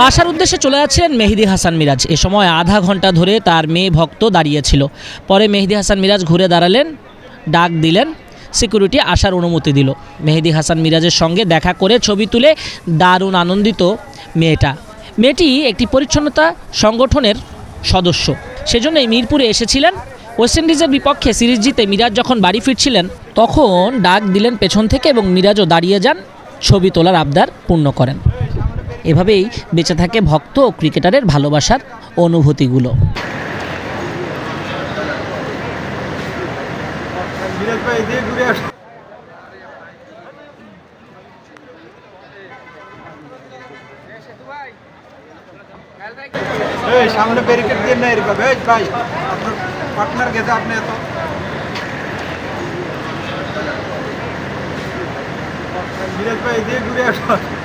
বাসার উদ্দেশ্যে চলে যাচ্ছিলেন মেহেদি হাসান মিরাজ। এ সময় আধা ঘণ্টা ধরে তার মেয়ে ভক্ত দাঁড়িয়েছিল। পরে মেহেদি হাসান মিরাজ ঘুরে দাঁড়ালেন, ডাক দিলেন, সিকিউরিটি আসার অনুমতি দিল। মেহেদি হাসান মিরাজের সঙ্গে দেখা করে ছবি তুলে দারুণ আনন্দিত মেয়েটা। মেয়েটি একটি পরিচ্ছন্নতা সংগঠনের সদস্য। সেজন্যই মিরপুরে এসেছিলেন। ওয়েস্ট ইন্ডিজের বিপক্ষে সিরিজ জিতে মিরাজ যখন বাড়ি ফিরছিলেন, তখন ডাক দিলেন পেছন থেকে এবং মিরাজও দাঁড়িয়ে যান। ছবি তোলার আবদার পূর্ণ করেন। এভাবেই বেঁচে থাকে ভক্ত ও ক্রিকেটারের ভালোবাসার অনুভূতিগুলো। সামনে ব্যারিকেড দিয়ে না এরকম। এই, ভাই, আপনার পার্টনার গেছে, আপনি এত মিরাজ ভাই এদিকে ঘুরে আসো